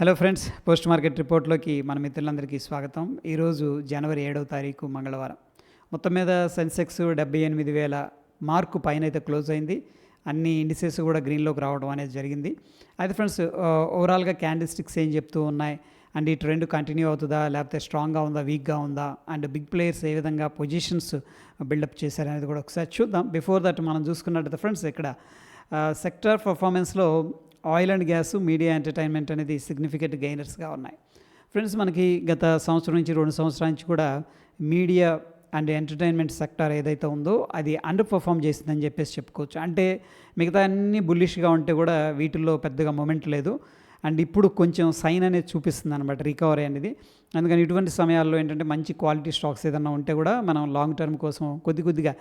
Hello friends post market రిపోర్ట్లోకి మన మిత్రులందరికీ స్వాగతం. ఈరోజు జనవరి ఏడవ తారీఖు మంగళవారం. మొత్తం మీద సెన్సెక్స్ డెబ్బై ఎనిమిది వేల మార్కు పైన అయితే క్లోజ్ అయింది. అన్ని ఇండిసెస్ కూడా గ్రీన్లోకి రావడం అనేది జరిగింది. అయితే ఫ్రెండ్స్ ఓవరాల్గా క్యాండిల్ స్టిక్స్ ఏం చెప్తూ ఉన్నాయి? అండ్ ఈ ట్రెండ్ కంటిన్యూ అవుతుందా? లేకపోతే స్ట్రాంగ్గా ఉందా? వీక్గా ఉందా? అండ్ బిగ్ ప్లేయర్స్ ఏ విధంగా పొజిషన్స్ బిల్డప్ చేశారనేది కూడా ఒకసారి చూద్దాం. బిఫోర్ దట్ మనం చూసుకున్నట్టు ఫ్రెండ్స్ ఇక్కడ sector పర్ఫార్మెన్స్లో oil and gas media entertainment అనేది సిగ్నిఫికెంట్ గెయినర్స్గా ఉన్నాయి. ఫ్రెండ్స్ మనకి గత సంవత్సరం నుంచి రెండు సంవత్సరాల నుంచి కూడా మీడియా అండ్ ఎంటర్టైన్మెంట్ సెక్టార్ ఏదైతే ఉందో అది అండర్ పర్ఫామ్ చేసిందని చెప్పేసి చెప్పుకోవచ్చు. అంటే మిగతా అన్ని బుల్లిష్గా ఉంటే కూడా వీటిల్లో పెద్దగా మూమెంట్ లేదు. అండ్ ఇప్పుడు కొంచెం సైన్ అనేది చూపిస్తుంది అనమాట రికవరీ అనేది. అందుకని ఇటువంటి సమయాల్లో ఏంటంటే మంచి క్వాలిటీ స్టాక్స్ ఏదన్నా ఉంటే కూడా మనం లాంగ్ టర్మ్ కోసం కొద్ది కొద్దిగా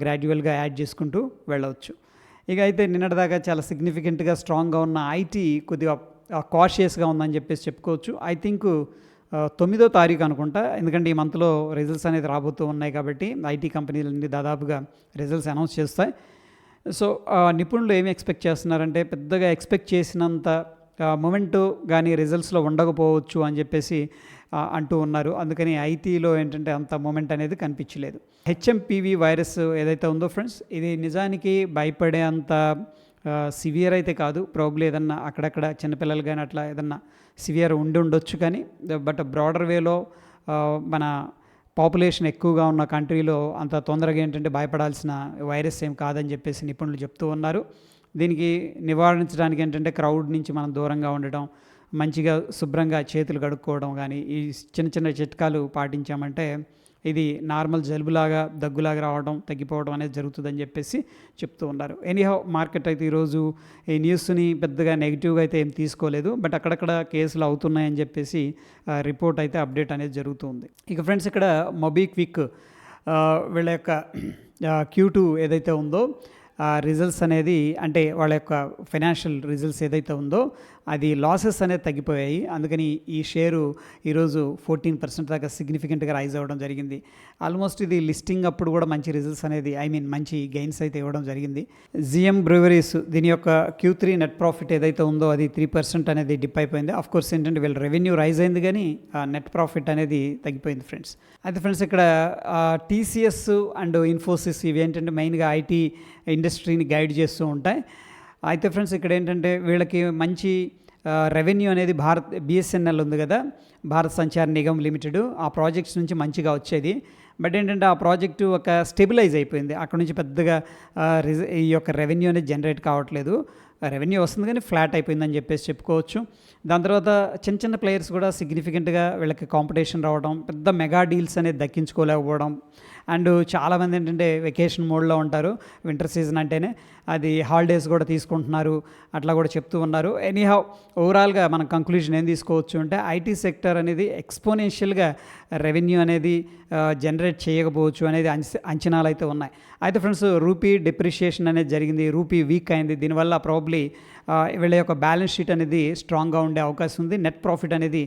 గ్రాడ్యువల్గా యాడ్ చేసుకుంటూ వెళ్ళవచ్చు. ఇక అయితే నిన్నటిదాకా చాలా సిగ్నిఫికెంట్గా స్ట్రాంగ్గా ఉన్న ఐటీ కొద్దిగా కాషియస్గా ఉందని చెప్పేసి చెప్పుకోవచ్చు. ఐ థింక్ తొమ్మిదో తారీఖు అనుకుంటా. ఎందుకంటే ఈ మంత్లో రిజల్ట్స్ అనేది రాబోతూ ఉన్నాయి కాబట్టి ఐటీ కంపెనీలన్నీ దాదాపుగా రిజల్ట్స్ అనౌన్స్ చేస్తాయి. సో నిపుణులు ఏమి ఎక్స్పెక్ట్ చేస్తున్నారంటే పెద్దగా ఎక్స్పెక్ట్ చేసినంత మొమెంటు కానీ రిజల్ట్స్లో ఉండకపోవచ్చు అని చెప్పేసి అంటూ ఉన్నారు. అందుకని ఐటీలో ఏంటంటే అంత మూమెంట్ అనేది కనిపించలేదు. హెచ్ఎంపీవి వైరస్ ఏదైతే ఉందో ఫ్రెండ్స్ ఇది నిజానికి భయపడే అంత సివియర్ అయితే కాదు. ప్రాబ్లీ ఏదన్నా అక్కడక్కడ చిన్నపిల్లలు కానీ అట్లా ఏదన్నా సివియర్ ఉండి ఉండొచ్చు కానీ బట్ బ్రాడర్ వేలో మన పాపులేషన్ ఎక్కువగా ఉన్న కంట్రీలో అంత తొందరగా ఏంటంటే భయపడాల్సిన వైరస్ ఏం కాదని చెప్పేసి నిపుణులు చెప్తూ ఉన్నారు. దీనికి నివారించడానికి ఏంటంటే క్రౌడ్ నుంచి మనం దూరంగా ఉండటం మంచిగా శుభ్రంగా చేతులు కడుక్కోవడం కానీ ఈ చిన్న చిన్న చిట్కాలు పాటించామంటే ఇది నార్మల్ జలుబులాగా దగ్గులాగా రావడం తగ్గిపోవడం అనేది జరుగుతుందని చెప్పేసి చెప్తూ ఉన్నారు. ఎనీహౌ మార్కెట్ అయితే ఈరోజు ఈ న్యూస్ని పెద్దగా నెగిటివ్గా అయితే ఏం తీసుకోలేదు. బట్ అక్కడక్కడ కేసులు అవుతున్నాయని చెప్పేసి రిపోర్ట్ అయితే అప్డేట్ అనేది జరుగుతుంది ఇక ఫ్రెండ్స్ ఇక్కడ మొబీక్విక్ వీళ్ళ యొక్క క్యూ టూ ఏదైతే ఉందో రిజల్ట్స్ అనేది అంటే వాళ్ళ యొక్క ఫైనాన్షియల్ రిజల్ట్స్ ఏదైతే ఉందో అది లాసెస్ అనేది తగ్గిపోయాయి. అందుకని ఈ షేరు ఈరోజు ఫోర్టీన్ పర్సెంట్ దాకా సిగ్నిఫికెంట్గా రైజ్ అవ్వడం జరిగింది. ఆల్మోస్ట్ ఇది లిస్టింగ్ అప్పుడు కూడా మంచి రిజల్ట్స్ అనేది ఐ మీన్ మంచి గెయిన్స్ అయితే ఇవ్వడం జరిగింది. జిఎం బ్రూవరీస్ దీని యొక్క క్యూ త్రీ నెట్ ప్రాఫిట్ ఏదైతే ఉందో అది త్రీ పర్సెంట్ అనేది డిప్ అయిపోయింది. ఆఫ్ కోర్స్ ఏంటంటే వీళ్ళ రెవెన్యూ రైజ్ అయింది కానీ నెట్ ప్రాఫిట్ అనేది తగ్గిపోయింది ఫ్రెండ్స్ అయితే ఫ్రెండ్స్ ఇక్కడ టీసీఎస్ అండ్ ఇన్ఫోసిస్ ఇవి ఏంటంటే మెయిన్గా ఐటీ ఇండస్ట్రీని గైడ్ చేస్తూ ఉంటాయి. అయితే ఫ్రెండ్స్ ఇక్కడ ఏంటంటే వీళ్ళకి మంచి రెవెన్యూ అనేది భారత్ బిఎస్ఎన్ఎల్ ఉంది కదా భారత్ సంచార్ నిగమ్ లిమిటెడ్. ఆ ప్రాజెక్ట్స్ నుంచి మంచిగా వచ్చేది. బట్ ఏంటంటే ఆ ప్రాజెక్టు ఒక స్టెబిలైజ్ అయిపోయింది. అక్కడ నుంచి పెద్దగా ఈ యొక్క రెవెన్యూ అనేది జనరేట్ కావట్లేదు. రెవెన్యూ వస్తుంది కానీ ఫ్లాట్ అయిపోయిందని చెప్పేసి చెప్పుకోవచ్చు. దాని తర్వాత చిన్న చిన్న ప్లేయర్స్ కూడా సిగ్నిఫికెంట్గా వీళ్ళకి కాంపిటీషన్ రావడం పెద్ద మెగా డీల్స్ అనేది దక్కించుకోలేకపోవడం అండ్ చాలామంది ఏంటంటే వెకేషన్ మోడ్లో ఉంటారు. వింటర్ సీజన్ అంటేనే అది హాలిడేస్ కూడా తీసుకుంటున్నారు. అట్లా కూడా చెప్తూ ఉన్నారు. ఎనీహౌ ఓవరాల్గా మనం కంక్లూజన్ ఏం తీసుకోవచ్చు అంటే ఐటీ సెక్టర్ అనేది ఎక్స్పోనెన్షియల్గా రెవెన్యూ అనేది జనరేట్ చేయకపోవచ్చు అనేది అంచనాలు అయితే ఉన్నాయి. అయితే ఫ్రెండ్స్ రూపీ డిప్రిషియేషన్ అనేది జరిగింది. రూపీ వీక్ అయింది. దీనివల్ల ప్రాబ్లీ వీళ్ళ యొక్క బ్యాలెన్స్ షీట్ అనేది స్ట్రాంగ్గా ఉండే అవకాశం ఉంది. నెట్ ప్రాఫిట్ అనేది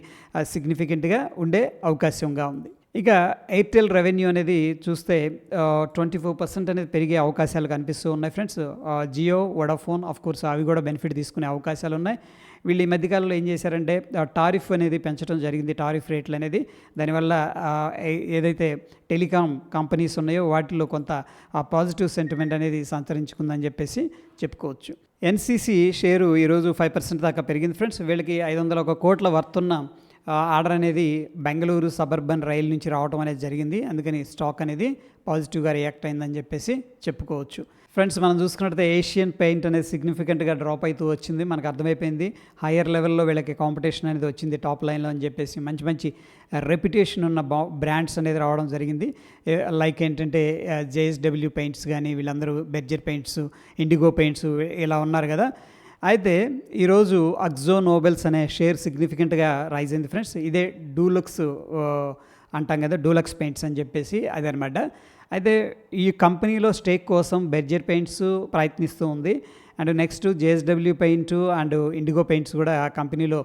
సిగ్నిఫికెంట్గా ఉండే అవకాశంగా ఉంది. ఇక ఎయిర్టెల్ రెవెన్యూ అనేది చూస్తే ట్వంటీ ఫోర్ పర్సెంట్ అనేది పెరిగే అవకాశాలు కనిపిస్తూ ఉన్నాయి friends. Jio Vodafone of course అవి కూడా బెనిఫిట్ తీసుకునే అవకాశాలు ఉన్నాయి. వీళ్ళు ఈ మధ్యకాలంలో ఏం చేశారంటే టారిఫ్ అనేది పెంచడం జరిగింది టారిఫ్ రేట్లు అనేది. దానివల్ల ఏదైతే టెలికాం కంపెనీస్ ఉన్నాయో వాటిలో కొంత పాజిటివ్ సెంటిమెంట్ అనేది సంతరించుకుందని చెప్పేసి చెప్పుకోవచ్చు. ఎన్సీసీ షేరు ఈరోజు ఫైవ్ పర్సెంట్ దాకా పెరిగింది ఫ్రెండ్స్. వీళ్ళకి ఐదు వందల ఒక కోట్ల వర్తున్న ఆర్డర్ అనేది బెంగళూరు సబర్బన్ రైలు నుంచి రావడం అనేది జరిగింది. అందుకని స్టాక్ అనేది పాజిటివ్గా రియాక్ట్ అయిందని చెప్పేసి చెప్పుకోవచ్చు. ఫ్రెండ్స్ మనం చూసుకున్నట్లయితే ఏషియన్ పెయింట్ అనేది సిగ్నిఫికెంట్గా డ్రాప్ అవుతూ వచ్చింది. మనకు అర్థమైపోయింది. హయ్యర్ లెవెల్లో వీళ్ళకి కాంపిటీషన్ అనేది వచ్చింది టాప్ లైన్లో అని చెప్పేసి మంచి మంచి రెప్యుటేషన్ ఉన్న బా బ్రాండ్స్ అనేది రావడం జరిగింది. లైక్ ఏంటంటే జేఎస్డబ్ల్యూ పెయింట్స్ కానీ వీళ్ళందరూ బెర్జర్ పెయింట్స్ ఇండిగో పెయింట్స్ ఇలా ఉన్నారు కదా. అయితే ఈరోజు అక్జో నోబెల్స్ అనే షేర్ సిగ్నిఫికెంట్గా రైజ్ అయింది ఫ్రెండ్స్. ఇదే డూలక్స్ అంటాం కదా డూలక్స్ పెయింట్స్ అని చెప్పేసి అదనమాట. అయితే ఈ కంపెనీలో స్టేక్ కోసం బెర్జర్ పెయింట్స్ ప్రయత్నిస్తూ ఉంది. And next JSW paint and Indigo paints కూడా ఆ కంపెనీలో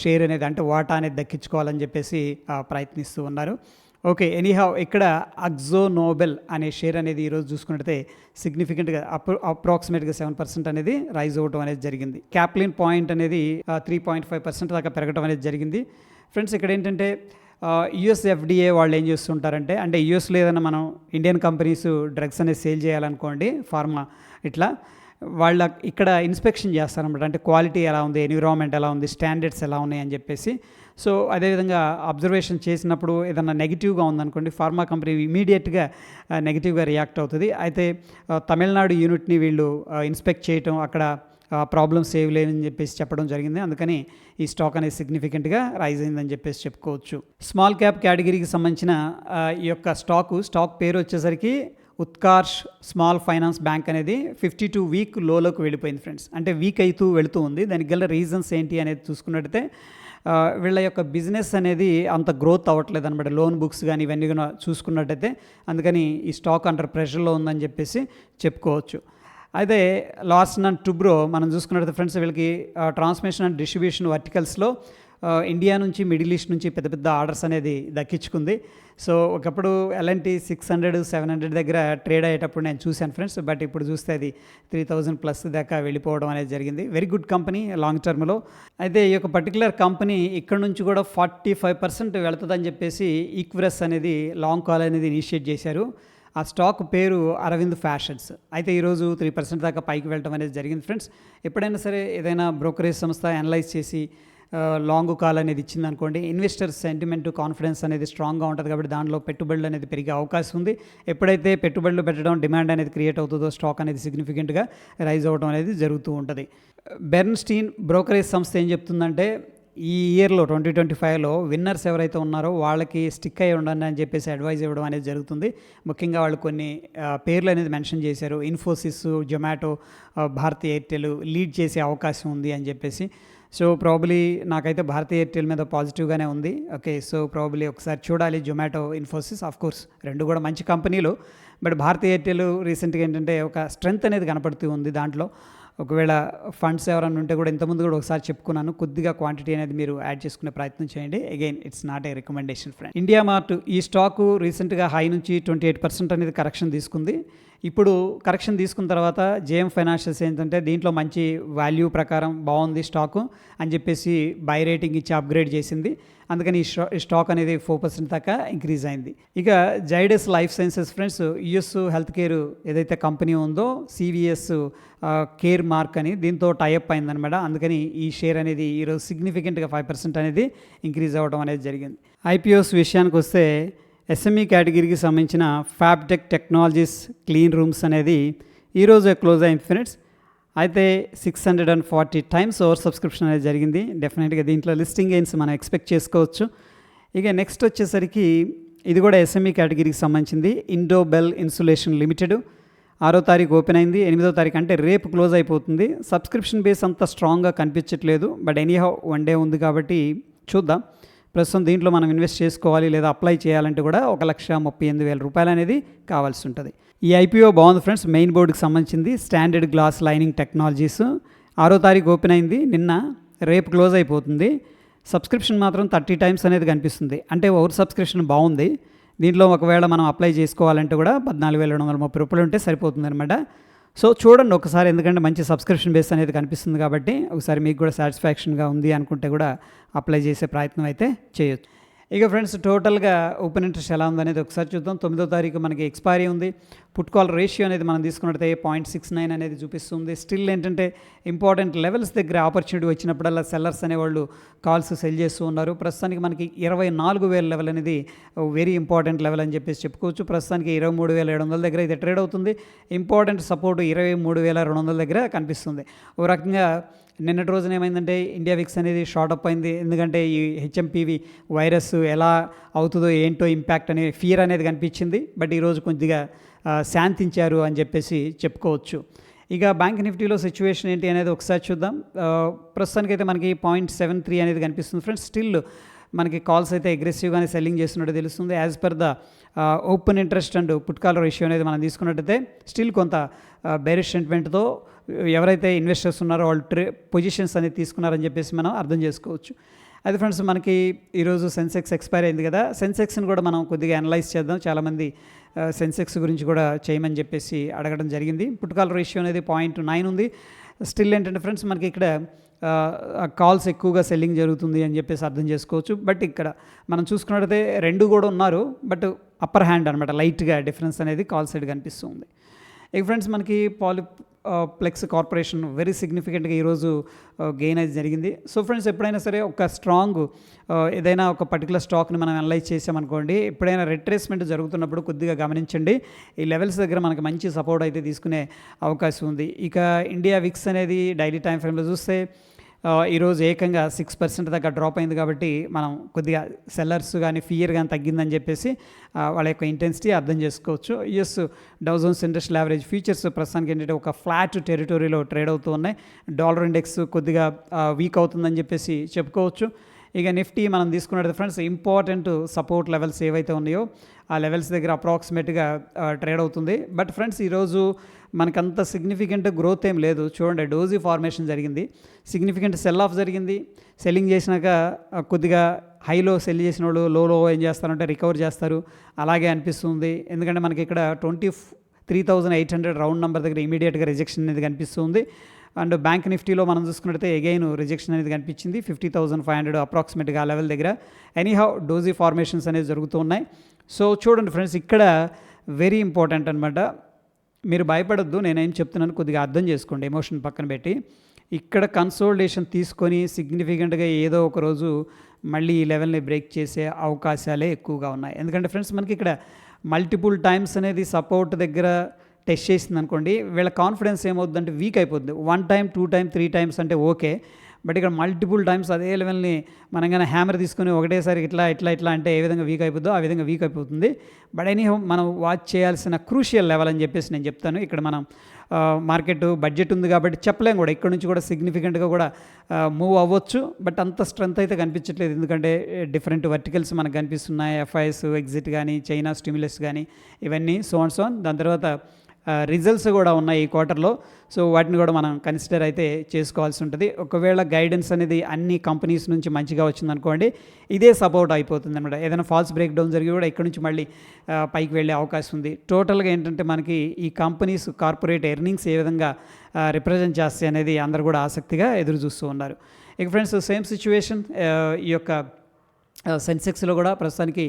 షేర్ అనేది అంటే వాటా అనేది దక్కించుకోవాలని చెప్పేసి ప్రయత్నిస్తూ ఉన్నారు. ఓకే ఎనీహౌ ఇక్కడ అగ్జోనోబెల్ అనే షేర్ అనేది ఈరోజు చూసుకున్నట్టయితే సిగ్నిఫికెంట్గా అప్రో అప్రాక్సిమేట్గా సెవెన్ పర్సెంట్ అనేది రైజ్ అవ్వడం అనేది జరిగింది. క్యాప్లిన్ పాయింట్ అనేది త్రీ పాయింట్ ఫైవ్ పర్సెంట్ దాకా పెరగడం అనేది జరిగింది. ఫ్రెండ్స్ ఇక్కడ ఏంటంటే యుఎస్ ఎఫ్డిఏ వాళ్ళు ఏం చేస్తుంటారంటే అంటే యుఎస్లో ఏదైనా మనం ఇండియన్ కంపెనీస్ డ్రగ్స్ అనేది సేల్ చేయాలనుకోండి ఫార్మా ఇట్లా వాళ్ళ ఇక్కడ ఇన్స్పెక్షన్ చేస్తారనమాట అంటే క్వాలిటీ ఎలా ఉంది ఎన్విరాన్మెంట్ ఎలా ఉంది స్టాండర్డ్స్ ఎలా ఉన్నాయి అని చెప్పేసి సో అదేవిధంగా అబ్జర్వేషన్ చేసినప్పుడు ఏదైనా నెగిటివ్గా ఉందనుకోండి ఫార్మా కంపెనీ ఇమీడియట్గా నెగిటివ్గా రియాక్ట్ అవుతుంది. అయితే తమిళనాడు యూనిట్ని వీళ్ళు ఇన్స్పెక్ట్ చేయటం అక్కడ ప్రాబ్లమ్స్ ఏవి లేదని చెప్పేసి చెప్పడం జరిగింది. అందుకని ఈ స్టాక్ అనేది సిగ్నిఫికెంట్గా రైజ్ అయిందని చెప్పేసి చెప్పుకోవచ్చు. స్మాల్ క్యాప్ కేటగిరీకి సంబంధించిన ఈ యొక్క స్టాకు స్టాక్ పేరు వచ్చేసరికి ఉత్కర్ష్ స్మాల్ ఫైనాన్స్ బ్యాంక్ అనేది ఫిఫ్టీ టూ వీక్ లోలోకి వెళ్ళిపోయింది ఫ్రెండ్స్. అంటే వీక్ అవుతూ వెళుతూ ఉంది. దానికి గల రీజన్స్ ఏంటి అనేది చూసుకున్నట్టయితే వీళ్ళ యొక్క బిజినెస్ అనేది అంత గ్రోత్ అవ్వట్లేదు అనమాట లోన్ బుక్స్ కానీ ఇవన్నీ కూడా చూసుకున్నట్టయితే అందుకని ఈ స్టాక్ అండర్ ప్రెషర్లో ఉందని చెప్పేసి చెప్పుకోవచ్చు. అయితే లాస్ట్ అండ్ టుబ్రో మనం చూసుకున్నట్లయితే ఫ్రెండ్స్ వీళ్ళకి ట్రాన్స్మిషన్ అండ్ డిస్ట్రిబ్యూషన్ వర్టికల్స్లో ఇండియా నుంచి మిడిల్ ఈస్ట్ నుంచి పెద్ద పెద్ద ఆర్డర్స్ అనేది దక్కించుకుంది. సో ఒకప్పుడు L&T six hundred seven hundred దగ్గర ట్రేడ్ అయ్యేటప్పుడు నేను చూశాను ఫ్రెండ్స్. బట్ ఇప్పుడు చూస్తే అది త్రీ థౌజండ్ ప్లస్ దాకా వెళ్ళిపోవడం అనేది జరిగింది. వెరీ గుడ్ కంపెనీ లాంగ్ టర్మ్లో అయితే ఈ యొక్క పర్టికులర్ కంపెనీ ఇక్కడ నుంచి కూడా ఫార్టీ ఫైవ్ పర్సెంట్ వెళుతుందని చెప్పేసి ఈక్వరస్ అనేది లాంగ్ కాల్ అనేది ఇనిషియేట్ చేశారు. ఆ స్టాక్ పేరు అరవింద్ ఫ్యాషన్స్ అయితే ఈరోజు త్రీ పర్సెంట్ దాకా పైకి వెళ్ళటం అనేది జరిగింది ఫ్రెండ్స్. ఎప్పుడైనా సరే ఏదైనా బ్రోకరేజ్ సంస్థ అనలైజ్ చేసి లాంగ్ కాల్ అనేది ఇచ్చింది అనుకోండి ఇన్వెస్టర్ సెంటిమెంట్ కాన్ఫిడెన్స్ అనేది స్ట్రాంగ్గా ఉంటుంది కాబట్టి దానిలో పెట్టుబడులు అనేది పెరిగే అవకాశం ఉంది. ఎప్పుడైతే పెట్టుబడులు పెట్టడం డిమాండ్ అనేది క్రియేట్ అవుతుందో స్టాక్ అనేది సిగ్నిఫికెంట్గా రైజ్ అవ్వడం అనేది జరుగుతూ ఉంటుంది. బెర్న్స్టీన్ బ్రోకరేజ్ సంస్థ ఏం చెప్తుందంటే ఈ ఇయర్లో ట్వంటీ ట్వంటీ ఫైవ్లో విన్నర్స్ ఎవరైతే ఉన్నారో వాళ్ళకి స్టిక్ అయి ఉండండి అని చెప్పేసి అడ్వైజ్ ఇవ్వడం అనేది జరుగుతుంది. ముఖ్యంగా వాళ్ళు కొన్ని పేర్లు అనేది మెన్షన్ చేశారు. Infosys Zomato Bharti Airtel lead చేసే అవకాశం ఉంది అని చెప్పేసి. సో ప్రాబ్లీ నాకైతే భారతీయ ఎయిర్టెల్ మీద పాజిటివ్గానే ఉంది. ఓకే సో ప్రాబ్లీ ఒకసారి చూడాలి జొమాటో ఇన్ఫోసిస్ ఆఫ్ కోర్స్ రెండు కూడా మంచి కంపెనీలు. బట్ భారతీ ఎయిర్టెల్ రీసెంట్గా ఏంటంటే ఒక స్ట్రెంగ్త్ అనేది కనపడుతూ ఉంది దాంట్లో. ఒకవేళ ఫండ్స్ ఎవరైనా ఉంటే కూడా ఇంతకుముందు కూడా ఒకసారి చెప్పుకున్నాను. కొద్దిగా క్వాంటిటీ అనేది మీరు యాడ్ చేసుకునే ప్రయత్నం చేయండి. Again it's not a recommendation friend India Mart ఈ స్టాకు రీసెంట్గా హై నుంచి ట్వంటీ ఎయిట్ పర్సెంట్ అనేది కరెక్షన్ తీసుకుంది. ఇప్పుడు కరెక్షన్ తీసుకున్న తర్వాత జేఎం ఫైనాన్షియల్స్ ఏంటంటే దీంట్లో మంచి వాల్యూ ప్రకారం బాగుంది స్టాకు అని చెప్పేసి బై రేటింగ్ ఇచ్చి అప్గ్రేడ్ చేసింది. అందుకని ఈ స్టా- స్టాక్ అనేది ఫోర్ పర్సెంట్ దాకా ఇంక్రీజ్ అయింది. ఇక Zydus life sciences friends US health care ఏదైతే కంపెనీ ఉందో సివిఎస్ కేర్ మార్క్ అని దీంతో టైఅప్ అయిందనమాట అందుకని ఈ షేర్ అనేది ఈరోజు సిగ్నిఫికెంట్గా ఫైవ్ పర్సెంట్ అనేది ఇంక్రీజ్ అవ్వడం అనేది జరిగింది. ఐపీఓస్ విషయానికి వస్తే ఎస్ఎంఈ కేటగిరీకి సంబంధించిన ఫ్యాబ్టెక్ టెక్నాలజీస్ క్లీన్ రూమ్స్ అనేది ఈరోజు క్లోజ్ అయింది ఫ్రెండ్స్ అయితే six hundred and forty times over subscription అనేది జరిగింది. డెఫినెట్గా దీంట్లో లిస్టింగ్ గెయిన్స్ మనం ఎక్స్పెక్ట్ చేసుకోవచ్చు. ఇక నెక్స్ట్ వచ్చేసరికి ఇది కూడా ఎస్ఎంఈ కేటగిరీకి సంబంధించింది. ఇండోబెల్ ఇన్సులేషన్ లిమిటెడ్ ఆరో తారీఖు ఓపెన్ అయింది. ఎనిమిదో తారీఖు అంటే రేపు క్లోజ్ అయిపోతుంది. సబ్స్క్రిప్షన్ బేస్ అంత స్ట్రాంగ్గా కనిపించట్లేదు. బట్ ఎనీహౌ వన్ డే ఉంది కాబట్టి చూద్దాం. ప్రస్తుతం దీంట్లో మనం ఇన్వెస్ట్ చేసుకోవాలి లేదా అప్లై చేయాలంటే కూడా ఒక లక్ష ముప్పై ఎనిమిది వేల రూపాయలు అనేది కావాల్సి ఉంటుంది. ఈ ఐపీఓ బాగుంది ఫ్రెండ్స్. మెయిన్ బోర్డుకి సంబంధించింది స్టాండర్డ్ గ్లాస్ లైనింగ్ టెక్నాలజీస్. ఆరో తారీఖు ఓపెన్ అయింది. నిన్న రేపు క్లోజ్ అయిపోతుంది. సబ్స్క్రిప్షన్ మాత్రం థర్టీ టైమ్స్ అనేది కనిపిస్తుంది. అంటే ఓవర్ సబ్స్క్రిప్షన్ బాగుంది. దీంట్లో ఒకవేళ మనం అప్లై చేసుకోవాలంటే కూడా పద్నాలుగు వేల రెండు వందల ముప్పై రూపాయలు ఉంటే సరిపోతుంది అనమాట సో చూడండి ఒకసారి ఎందుకంటే మంచి సబ్స్క్రిప్షన్ బేస్ అనేది కనిపిస్తుంది కాబట్టి ఒకసారి మీకు కూడా సాటిస్ఫాక్షన్గా ఉంది అనుకుంటే కూడా అప్లై చేసే ప్రయత్నం అయితే చేయొచ్చు. ఇక ఫ్రెండ్స్ టోటల్గా ఓపెన్ ఇంట్రెస్ట్ ఎలా ఉందనేది ఒకసారి చూద్దాం. తొమ్మిదో తారీఖు మనకి ఎక్స్పైరీ ఉంది. పుట్ కాల్ రేషియో అనేది మనం తీసుకున్నట్టయితే పాయింట్ సిక్స్ నైన్ అనేది చూపిస్తుంది. స్టిల్ ఏంటంటే ఇంపార్టెంట్ లెవెల్స్ దగ్గర ఆపర్చునిటీ వచ్చినప్పుడల్లా సెల్లర్స్ అనేవాళ్ళు కాల్స్ సెల్ చేస్తూ ఉన్నారు. ప్రస్తుతానికి మనకి ఇరవై నాలుగు వేల లెవెల్ అనేది వెరీ ఇంపార్టెంట్ లెవెల్ అని చెప్పేసి చెప్పుకోవచ్చు. ప్రస్తుతానికి ఇరవై మూడు వేల ఏడు వందల దగ్గర ఇది ట్రేడ్ అవుతుంది. ఇంపార్టెంట్ సపోర్ట్ ఇరవై మూడు వేల రెండు వందల దగ్గర కనిపిస్తుంది. ఓ రకంగా నిన్నటి రోజున ఏమైందంటే ఇండియా విక్స్ అనేది షార్ట్ అప్ అయింది. ఎందుకంటే ఈ హెచ్ఎంపీవి వైరస్ ఎలా అవుతుందో ఏంటో ఇంపాక్ట్ అనే ఫియర్ అనేది కనిపించింది. బట్ ఈరోజు కొద్దిగా శాంతించారు అని చెప్పేసి చెప్పుకోవచ్చు. ఇక బ్యాంక్ నిఫ్టీలో సిచ్యువేషన్ ఏంటి అనేది ఒకసారి చూద్దాం. ప్రస్తుతానికైతే మనకి పాయింట్ సెవెన్ త్రీ అనేది కనిపిస్తుంది ఫ్రెండ్స్. స్టిల్ మనకి కాల్స్ అయితే అగ్రెసివ్గానే సెల్లింగ్ చేస్తున్నట్టు తెలుస్తుంది. As per the open interest and put call ratio అనేది మనం తీసుకున్నట్టయితే స్టిల్ కొంత బెరిష్ సెంటిమెంట్తో ఎవరైతే ఇన్వెస్టర్స్ ఉన్నారో వాళ్ళు ట్రే పొజిషన్స్ అనేది తీసుకున్నారని చెప్పేసి మనం అర్థం చేసుకోవచ్చు. అది ఫ్రెండ్స్ మనకి ఈరోజు సెన్సెక్స్ ఎక్స్పైర్ అయింది కదా సెన్సెక్స్ని కూడా మనం కొద్దిగా అనలైజ్ చేద్దాం. చాలామంది సెన్సెక్స్ గురించి కూడా చేయమని చెప్పేసి అడగడం జరిగింది. పుట్టుకాల రేషియో అనేది పాయింట్ నైన్ ఉంది. స్టిల్ ఏంటంటే ఫ్రెండ్స్ మనకి ఇక్కడ కాల్స్ ఎక్కువగా సెల్లింగ్ జరుగుతుంది అని చెప్పేసి అర్థం చేసుకోవచ్చు. బట్ ఇక్కడ మనం చూసుకున్నట్టయితే రెండు కూడా ఉన్నారు. బట్ అప్పర్ హ్యాండ్ అనమాట లైట్గా డిఫరెన్స్ అనేది కాల్ సైడ్ కనిపిస్తుంది. ఇక ఫ్రెండ్స్ మనకి పాలి ప్లెక్స్ కార్పొరేషన్ వెరీ సిగ్నిఫికెంట్గా ఈరోజు గెయిన్ అయితే జరిగింది. సో ఫ్రెండ్స్ ఎప్పుడైనా సరే ఒక స్ట్రాంగ్ ఏదైనా ఒక పర్టికులర్ స్టాక్ని మనం అనలైజ్ చేసామనుకోండి ఎప్పుడైనా రిట్రేస్మెంట్ జరుగుతున్నప్పుడు కొద్దిగా గమనించండి. ఈ లెవెల్స్ దగ్గర మనకి మంచి సపోర్ట్ అయితే తీసుకునే అవకాశం ఉంది. ఇక ఇండియా విక్స్ అనేది డైలీ టైం ఫ్రేమ్లో చూస్తే ఈరోజు ఏకంగా సిక్స్ పర్సెంట్ దాకా డ్రాప్ అయింది కాబట్టి మనం కొద్దిగా సెల్లర్స్ కానీ ఫియర్ కానీ తగ్గిందని చెప్పేసి వాళ్ళ యొక్క ఇంటెన్సిటీ అర్థం చేసుకోవచ్చు. Yes Dow Jones industrial average features ప్రస్తుతానికి ఏంటంటే ఒక ఫ్లాట్ టెరిటరీలో ట్రేడ్ అవుతూ ఉన్నాయి. డాలర్ ఇండెక్స్ కొద్దిగా వీక్ అవుతుందని చెప్పేసి చెప్పుకోవచ్చు. ఇక నిఫ్టీ మనం తీసుకున్నట్టు ఫ్రెండ్స్ ఇంపార్టెంట్ సపోర్ట్ లెవెల్స్ ఏవైతే ఉన్నాయో ఆ లెవెల్స్ దగ్గర అప్రాక్సిమేట్గా ట్రేడ్ అవుతుంది. బట్ ఫ్రెండ్స్ ఈరోజు మనకంత సిగ్నిఫికెంట్ గ్రోత్ ఏం లేదు. చూడండి డోజీ ఫార్మేషన్ జరిగింది. సిగ్నిఫికెంట్ సెల్ ఆఫ్ జరిగింది. సెల్లింగ్ చేసినాక కొద్దిగా హైలో సెల్ చేసిన వాళ్ళు లోలో ఏం చేస్తారంటే రికవర్ చేస్తారు. అలాగే అనిపిస్తుంది. ఎందుకంటే మనకి ఇక్కడ twenty three thousand eight hundred round number దగ్గర ఇమీడియట్గా రిజెక్షన్ అనేది కనిపిస్తుంది. అండ్ బ్యాంక్ నిఫ్టీలో మనం చూసుకున్నట్టయితే ఎగైన్ రిజెక్షన్ అనేది కనిపించింది. ఫిఫ్టీ థౌసండ్ ఫైవ్ హండ్రెడ్ అప్రాక్సిమేట్గా ఆ లెవెల్ దగ్గర. ఎనీహౌ డోజీ ఫార్మేషన్స్ అనేది జరుగుతూ ఉన్నాయి. సో చూడండి ఫ్రెండ్స్ ఇక్కడ వెరీ ఇంపార్టెంట్ అనమాట మీరు భయపడొద్దు నేనేం చెప్తున్నాను కొద్దిగా అర్థం చేసుకోండి ఎమోషన్ పక్కన పెట్టి. ఇక్కడ కన్సోల్టేషన్ తీసుకొని సిగ్నిఫికెంట్గా ఏదో ఒక రోజు మళ్ళీ ఈ లెవెల్ని బ్రేక్ చేసే అవకాశాలే ఎక్కువగా ఉన్నాయి. ఎందుకంటే ఫ్రెండ్స్ మనకి ఇక్కడ మల్టిపుల్ టైమ్స్ అనేది సపోర్ట్ దగ్గర టెస్ట్ చేసింది అనుకోండి వీళ్ళ కాన్ఫిడెన్స్ ఏమవుతుందంటే వీక్ అయిపోతుంది one time two time three times అంటే ఓకే. బట్ ఇక్కడ మల్టిపుల్ టైమ్స్ అదే లెవెల్ని మనం కానీ హ్యామర్ తీసుకొని ఒకటేసారి ఇట్లా ఇట్లా ఇట్లా అంటే ఏ విధంగా వీక్ అయిపోద్దో ఆ విధంగా వీక్ అయిపోతుంది. బట్ ఎనీ మనం వాచ్ చేయాల్సిన క్రూషియల్ లెవెల్ అని చెప్పేసి నేను చెప్తాను. ఇక్కడ మనం మార్కెట్ బడ్జెట్ ఉంది కాబట్టి చెప్పలేం కూడా. ఇక్కడ నుంచి కూడా సిగ్నిఫికెంట్గా కూడా మూవ్ అవ్వచ్చు. బట్ అంత స్ట్రెంత్ అయితే కనిపించట్లేదు. ఎందుకంటే డిఫరెంట్ వర్టికల్స్ మనకు కనిపిస్తున్నాయి. ఎఫ్ఐఎస్ ఎగ్జిట్ కానీ చైనా స్టిమ్యులస్ కానీ ఇవన్నీ సో సోన్ దాని తర్వాత రిజల్ట్స్ కూడా ఉన్నాయి ఈ క్వార్టర్లో సో వాటిని కూడా మనం కన్సిడర్ అయితే చేసుకోవాల్సి ఉంటుంది. ఒకవేళ గైడెన్స్ అనేది అన్ని కంపెనీస్ నుంచి మంచిగా వచ్చిందనుకోండి ఇదే సపోర్ట్ అయిపోతుంది అనమాట ఏదైనా ఫాల్స్ బ్రేక్ డౌన్ జరిగి కూడా ఇక్కడ నుంచి మళ్ళీ పైకి వెళ్ళే అవకాశం ఉంది. టోటల్గా ఏంటంటే మనకి ఈ కంపెనీస్ కార్పొరేట్ ఎర్నింగ్స్ ఏ విధంగా రిప్రజెంట్ చేస్తాయి అనేది అందరు కూడా ఆసక్తిగా ఎదురు చూస్తూ ఉన్నారు. ఇక ఫ్రెండ్స్ సేమ్ సిచ్యువేషన్ ఈ యొక్క సెన్సెక్స్లో కూడా ప్రస్తుతానికి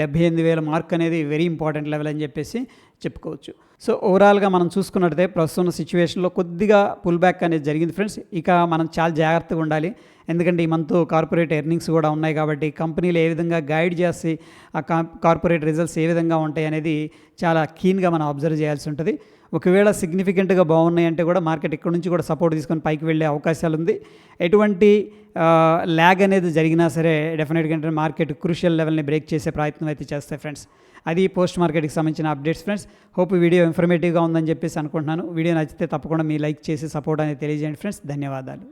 డెబ్బై ఎనిమిది వేల మార్క్ అనేది వెరీ ఇంపార్టెంట్ లెవెల్ అని చెప్పేసి చెప్పుకోవచ్చు. సో ఓవరాల్గా మనం చూసుకున్నట్టయితే ప్రస్తుతం సిచ్యువేషన్లో కొద్దిగా పుల్ బ్యాక్ అనేది జరిగింది ఫ్రెండ్స్. ఇక మనం చాలా జాగ్రత్తగా ఉండాలి. ఎందుకంటే ఈ మంత్ కార్పొరేట్ ఎర్నింగ్స్ కూడా ఉన్నాయి కాబట్టి కంపెనీలు ఏ విధంగా గైడ్ చేసి ఆ కార్పొరేట్ రిజల్ట్స్ ఏ విధంగా ఉంటాయి అనేది చాలా కీన్గా మనం అబ్జర్వ్ చేయాల్సి ఉంటుంది. ఒకవేళ సిగ్నిఫికెంట్గా బాగున్నాయి అంటే కూడా మార్కెట్ ఇక్కడ నుంచి కూడా సపోర్ట్ తీసుకొని పైకి వెళ్ళే అవకాశాలు ఉంది. ఎటువంటి ల్యాగ్ అనేది జరిగినా సరే డెఫినెట్గా అంటే మార్కెట్ క్రూషియల్ లెవెల్ని బ్రేక్ చేసే ప్రయత్నం అయితే చేస్తాయి ఫ్రెండ్స్ అది పోస్ట్ మార్కెట్కి సంబంధించిన అప్డేట్స్ ఫ్రెండ్స్ హోప్ వీడియో ఇన్ఫర్మేటివ్గా ఉందని చెప్పేసి అనుకుంటున్నాను. వీడియో నచ్చితే తప్పకుండా మీ లైక్ చేసి సపోర్ట్ అనేది తెలియజేయండి ఫ్రెండ్స్ ధన్యవాదాలు.